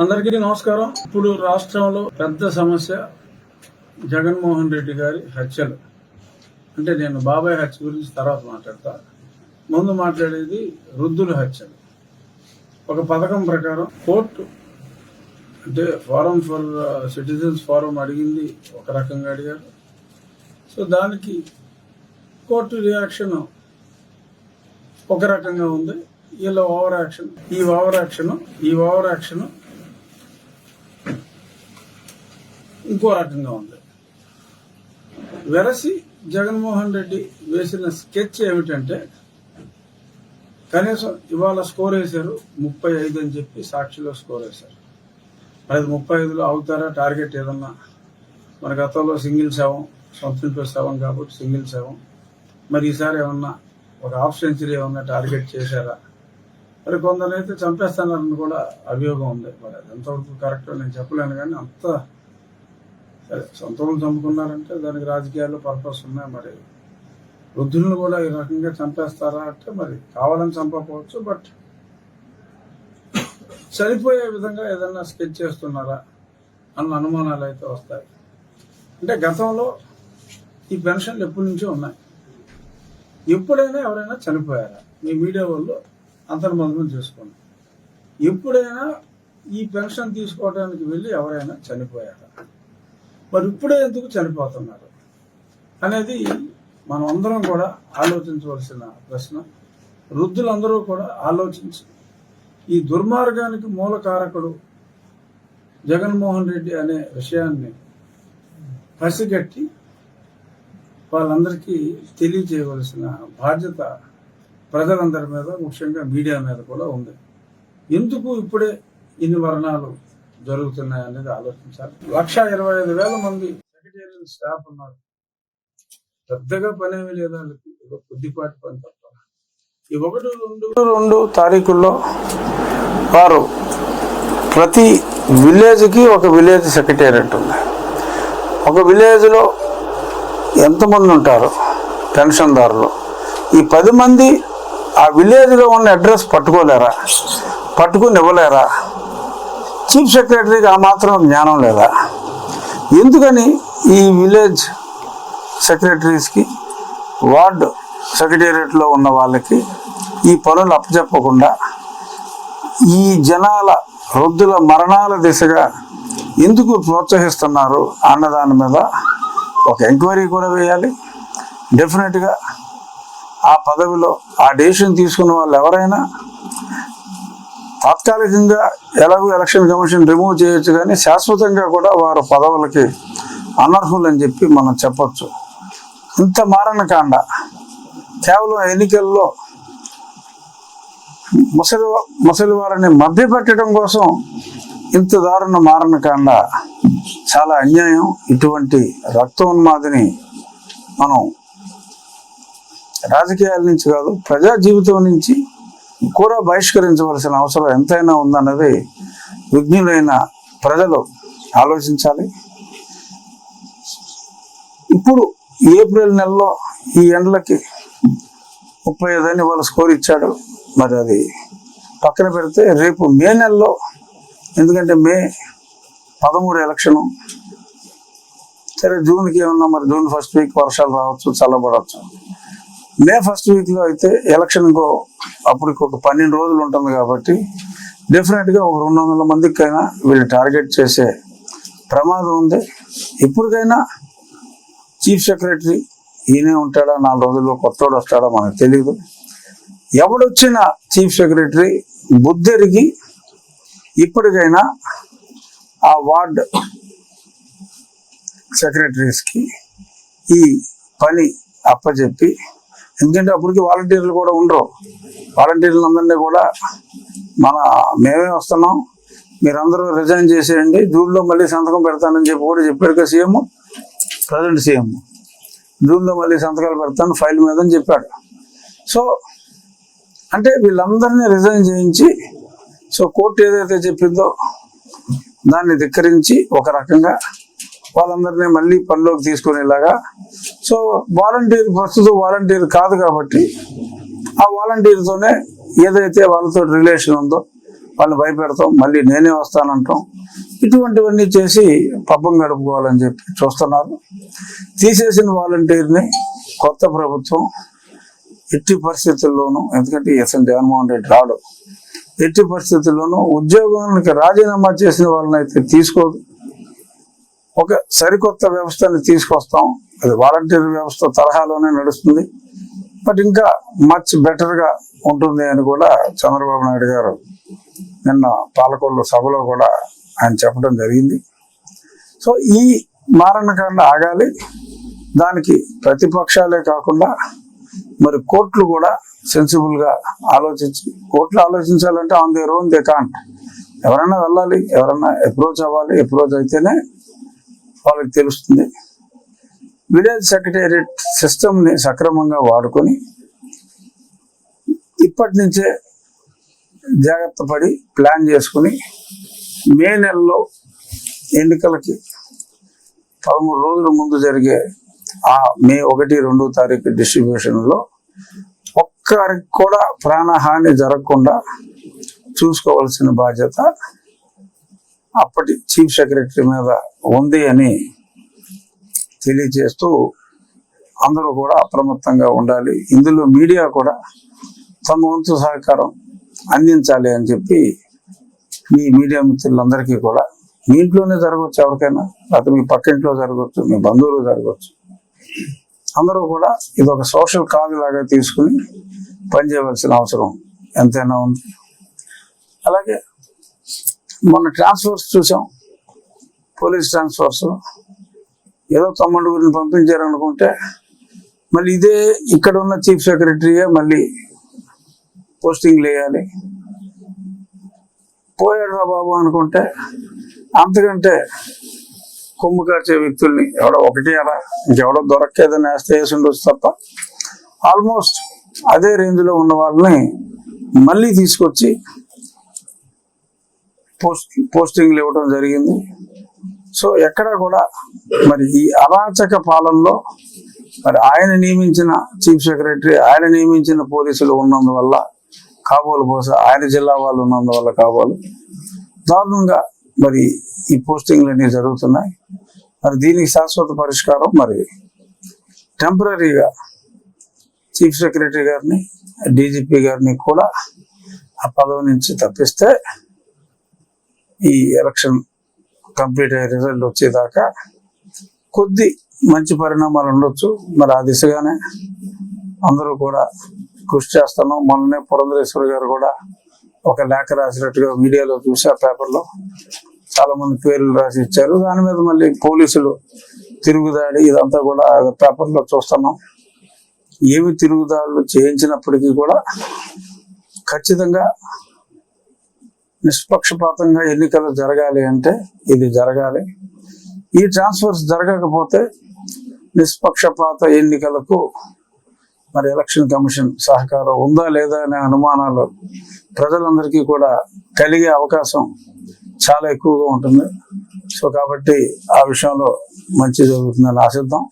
అందరికీ నమస్కారం. ఇప్పుడు రాష్ట్రంలో పెద్ద సమస్య జగన్మోహన్ రెడ్డి గారి హత్యలు. అంటే నేను బాబాయ్ హత్య గురించి తర్వాత మాట్లాడతా. ముందు మాట్లాడేది వృద్ధుల హత్యలు. ఒక పథకం ప్రకారం కోర్టు అంటే ఫారం ఫర్ సిటిజన్స్ ఫారం అడిగింది ఒక రకంగా అడిగారు. సో దానికి కోర్టు రియాక్షన్ ఒక రకంగా ఉంది. వీళ్ళ ఓవర్ యాక్షన్ ఈ ఓవర్ యాక్షన్ ఈ ఓవర్ యాక్షన్ ఇంకో రకంగా ఉంది. వెరసి జగన్మోహన్ రెడ్డి వేసిన స్కెచ్ ఏమిటంటే కనీసం ఇవాళ స్కోర్ వేశారు ముప్పై ఐదు అని చెప్పి సాక్షిలో స్కోర్ వేశారు. మరి అది ముప్పై ఐదులో అవుతారా? టార్గెట్ ఏదన్నా? మన గతంలో సింగిల్ సెవెన్ సొంత సెవెన్ కాబట్టి సింగిల్ సెవెన్. మరి ఈసారి ఏమన్నా ఒక హాఫ్ సెంచరీ ఏమన్నా టార్గెట్ చేశారా? మరి కొందరైతే చంపేస్తానని కూడా అభియోగం ఉంది. మరి అది ఎంతవరకు కరెక్ట్ నేను చెప్పలేను కానీ అంత సరే చంపుకున్నారంటే దానికి రాజకీయాల్లో పర్పస్ ఉన్నాయి మరి. వృద్ధులను కూడా ఈ రకంగా చంపేస్తారా అంటే మరి కావాలని చంపకపోవచ్చు బట్ చనిపోయే విధంగా ఏదైనా స్కెచ్ చేస్తున్నారా అన్న అనుమానాలు అయితే వస్తాయి. అంటే గతంలో ఈ పెన్షన్లు ఎప్పటి నుంచో ఉన్నాయి. ఎప్పుడైనా ఎవరైనా చనిపోయారా? మీ మీడియా వాళ్ళు అంతర్మందం చేసుకోండి. ఎప్పుడైనా ఈ పెన్షన్ తీసుకోవడానికి వెళ్ళి ఎవరైనా చనిపోయారా? మరి ఇప్పుడే ఎందుకు చనిపోతున్నారు? అనేది మనం అందరం కూడా ఆలోచించవలసిన ప్రశ్న. వృద్ధులందరూ కూడా ఆలోచించి ఈ దుర్మార్గానికి మూల కారకుడు జగన్మోహన్ రెడ్డి అనే విషయాన్ని పసిగట్టి వాళ్ళందరికీ తెలియజేయవలసిన బాధ్యత ప్రజలందరి మీద ముఖ్యంగా మీడియా మీద కూడా ఉంది. ఎందుకు ఇప్పుడే ఇన్ని వర్ణాలు జరుగుతున్నాయి అనేది ఆలోచించాలి. లక్ష ఇరవై ఐదు వేల మంది సెక్రటేరియల్ స్టాఫ్ ఉన్నారు. పెద్దగా పనేమీ లేదు వాళ్ళకి. ఏదో కొద్దిపాటి పని తప్ప. ఈ ఒకటి రెండు రెండు తారీఖుల్లో వారు ప్రతి విలేజ్కి ఒక విలేజ్ సెక్రటేరియట్ ఉంది. ఒక విలేజ్లో ఎంతమంది ఉంటారు? పెన్షన్దారులు. ఈ పది మంది ఆ విలేజ్లో ఉన్న అడ్రస్ పట్టుకోలేరా? పట్టుకుని ఇవ్వలేరా? చీఫ్ సెక్రటరీకి ఆ మాత్రం జ్ఞానం లేదా? ఎందుకని ఈ విలేజ్ సెక్రటరీస్కి వార్డు సెక్రటేరియట్లో ఉన్న వాళ్ళకి ఈ పనులు అప్పచెప్పకుండా ఈ జనాల వృద్ధుల మరణాల దిశగా ఎందుకు ప్రోత్సహిస్తున్నారు అన్నదాని మీద ఒక ఎంక్వైరీ కూడా వేయాలి. డెఫినెట్గా ఆ పదవిలో ఆ డెసిషన్ తీసుకున్న వాళ్ళు ఎవరైనా తాత్కాలికంగా ఎలాగో ఎలక్షన్ కమిషన్ రిమూవ్ చేయొచ్చు కానీ శాశ్వతంగా కూడా వారు పదవులకి అనర్హులు అని చెప్పి మనం చెప్పచ్చు. ఇంత మారణకాండ కేవలం ఎన్నికల్లో ముసలి ముసలి వారిని మభ్యపెట్టడం కోసం ఇంత దారుణ మారణకాండ చాలా అన్యాయం. ఇటువంటి రక్తోన్మాదిని మనం రాజకీయాల నుంచి కాదు ప్రజా జీవితం నుంచి కూడా బహిష్కరించవలసిన అవసరం ఎంతైనా ఉందన్నది విఘ్నులైన ప్రజలు ఆలోచించాలి. ఇప్పుడు ఏప్రిల్ నెలలో ఈ ఎండలకి ముప్పై ఐదు వాళ్ళు స్కోర్ ఇచ్చాడు. మరి అది పక్కన పెడితే రేపు మే నెలలో ఎందుకంటే మే పదమూడు ఎలక్షను సరే జూన్కి ఏమన్నా మరి జూన్ ఫస్ట్ వీక్ వర్షాలు రావచ్చు చల్లబడవచ్చు. మే ఫస్ట్ వీక్లో అయితే ఎలక్షన్ ఇంకో అప్పుడు ఒక పన్నెండు రోజులు ఉంటుంది కాబట్టి డెఫినెట్గా ఒక రెండు వందల మందికైనా వీళ్ళు టార్గెట్ చేసే ప్రమాదం ఉంది. ఇప్పటికైనా చీఫ్ సెక్రటరీ ఈయనే ఉంటాడా? నాలుగు రోజుల్లో కొత్తోడు వస్తాడా? మనకు తెలియదు ఎవడొచ్చిన చీఫ్ సెక్రటరీ బుద్ధెరిగి ఇప్పటికైనా ఆ వార్డ్ సెక్రటరీస్కి ఈ పని అప్పచెప్పి ఎందుకంటే అప్పటికి వాలంటీర్లు కూడా ఉండరు. వాలంటీర్లు అందరినీ కూడా మన మేమే వస్తున్నాం. మీరందరూ రిజైన్ చేసేయండి. జూన్లో మళ్ళీ సంతకం పెడతానని చెప్పి కూడా చెప్పాడు కదా సీఎం. Present CM. జూన్లో మళ్ళీ సంతకాలు పెడతాను ఫైల్ మీద అని చెప్పాడు. సో అంటే వీళ్ళందరినీ రిజైన్ చేయించి సో కోర్టు ఏదైతే చెప్పిందో దాన్ని ధిక్కరించి ఒక రకంగా వాళ్ళందరినీ మళ్ళీ పనిలోకి తీసుకునేలాగా. సో వాలంటీర్ ప్రస్తుతం వాలంటీర్ కాదు కాబట్టి ఆ వాలంటీర్తోనే ఏదైతే వాళ్ళతో రిలేషన్ ఉందో వాళ్ళని భయపెడతాం మళ్ళీ నేనే వస్తానంటాం. ఇటువంటివన్నీ చేసి పబ్బం గడుపుకోవాలని చెప్పి చూస్తున్నారు. తీసేసిన వాలంటీర్ని కొత్త ప్రభుత్వం ఎట్టి పరిస్థితుల్లోనూ ఎందుకంటే ఎస్ఎన్ జగన్మోహన్ రెడ్డి రాడు ఎట్టి పరిస్థితుల్లోనూ ఉద్యోగానికి రాజీనామా చేసిన వాళ్ళని అయితే తీసుకోదు. ఒక సరికొత్త వ్యవస్థని తీసుకొస్తాం. అది వాలంటీర్ వ్యవస్థ తరహాలోనే నడుస్తుంది. బట్ ఇంకా మచ్ బెటర్గా ఉంటుంది అని కూడా చంద్రబాబు నాయుడు గారు నిన్న పాలకొల్లు సభలో కూడా ఆయన చెప్పడం జరిగింది. సో ఈ మారణకాండ ఆగాలి. దానికి ప్రతిపక్షాలే కాకుండా మరి కోర్టులు కూడా సెన్సిబుల్గా ఆలోచించి కోర్టులు ఆలోచించాలంటే on their own they can't. ఎవరైనా వెళ్ళాలి ఎవరైనా అప్రోచ్ అవ్వాలి అప్రోచ్ అయితేనే వాళ్ళకి తెలుస్తుంది. విలేజ్ సెక్రటేరియట్ సిస్టమ్ని సక్రమంగా వాడుకొని ఇప్పటి నుంచే జాగ్రత్త పడి ప్లాన్ చేసుకుని మే నెలలో ఎన్నికలకి పదమూడు రోజుల ముందు జరిగే ఆ మే ఒకటి రెండో తారీఖు డిస్ట్రిబ్యూషన్లో ఒక్కరికి కూడా ప్రాణహాని జరగకుండా చూసుకోవాల్సిన బాధ్యత అప్పటి చీఫ్ సెక్రటరీ మీద ఉంది అని తెలియజేస్తూ అందరూ కూడా అప్రమత్తంగా ఉండాలి. ఇందులో మీడియా కూడా తమ వంతు సహకారం అందించాలి అని చెప్పి మీ మీడియా మిత్రులందరికీ కూడా మీ ఇంట్లోనే జరగవచ్చు ఎవరికైనా లేకపోతే మీ పక్కింట్లో జరగవచ్చు మీ బంధువులు జరగవచ్చు. అందరూ కూడా ఇది ఒక సోషల్ కాజ్ లాగా తీసుకుని పనిచేయవలసిన అవసరం ఎంతైనా ఉంది. అలాగే మొన్న ట్రాన్స్ఫర్స్ చూసాం పోలీస్ ట్రాన్స్ఫర్స్. ఏదో తమ్ముడుగురిని పంపించారు అనుకుంటే మళ్ళీ ఇదే ఇక్కడ ఉన్న చీఫ్ సెక్రటరీయే మళ్ళీ పోస్టింగ్ వేయాలి. పోయాడురా బాబు అనుకుంటే అంతకంటే కొమ్ము కాచే వ్యక్తుల్ని ఎవడో ఒకటి అలా ఇంకెవడో దొరక్కేదని వేస్తే వేసి ఉండొచ్చు తప్ప ఆల్మోస్ట్ అదే రేంజ్లో ఉన్న వాళ్ళని మళ్ళీ తీసుకొచ్చి పోస్ట్ పోస్టింగ్లు ఇవ్వడం జరిగింది. సో ఎక్కడ కూడా మరి ఈ అరాచక పాలనలో మరి ఆయన నియమించిన చీఫ్ సెక్రటరీ ఆయన నియమించిన పోలీసులు ఉన్నందువల్ల కాబోలు బహుశా ఆయన జిల్లా వాళ్ళు ఉన్నందువల్ల కాబోలు దారుణంగా మరి ఈ పోస్టింగ్లు అన్ని జరుగుతున్నాయి. మరి దీనికి శాశ్వత పరిష్కారం మరి టెంపరీగా చీఫ్ సెక్రటరీ గారిని డీజీపీ గారిని కూడా ఆ పదవి నుంచి తప్పిస్తే ఈ ఎలక్షన్ కంప్లీట్ అయ్యే రిజల్ట్ వచ్చేదాకా కొద్ది మంచి పరిణామాలు ఉండొచ్చు. మరి ఆ దిశగానే అందరూ కూడా కృషి చేస్తున్నాం. మొన్ననే పురంధరేశ్వరి గారు కూడా ఒక లేఖ రాసినట్టుగా మీడియాలో చూసా పేపర్లో చాలా మంది పేర్లు రాసి ఇచ్చారు. దాని మీద మళ్ళీ పోలీసులు తిరుగుదాడి ఇదంతా కూడా పేపర్లో చూస్తున్నాం. ఏమి తిరుగుదాడులు చేయించినప్పటికీ కూడా ఖచ్చితంగా నిష్పక్షపాతంగా ఎన్నికలు జరగాలి అంటే ఇది జరగాలి. ఈ ట్రాన్స్ఫర్స్ జరగకపోతే నిష్పక్షపాత ఎన్నికలకు మరి ఎలక్షన్ కమిషన్ సహకారం ఉందా లేదా అనే అనుమానాలు ప్రజలందరికీ కూడా కలిగే అవకాశం చాలా ఎక్కువగా ఉంటుంది. సో కాబట్టి ఆ విషయంలో మంచి జరుగుతుందని ఆశిద్దాం.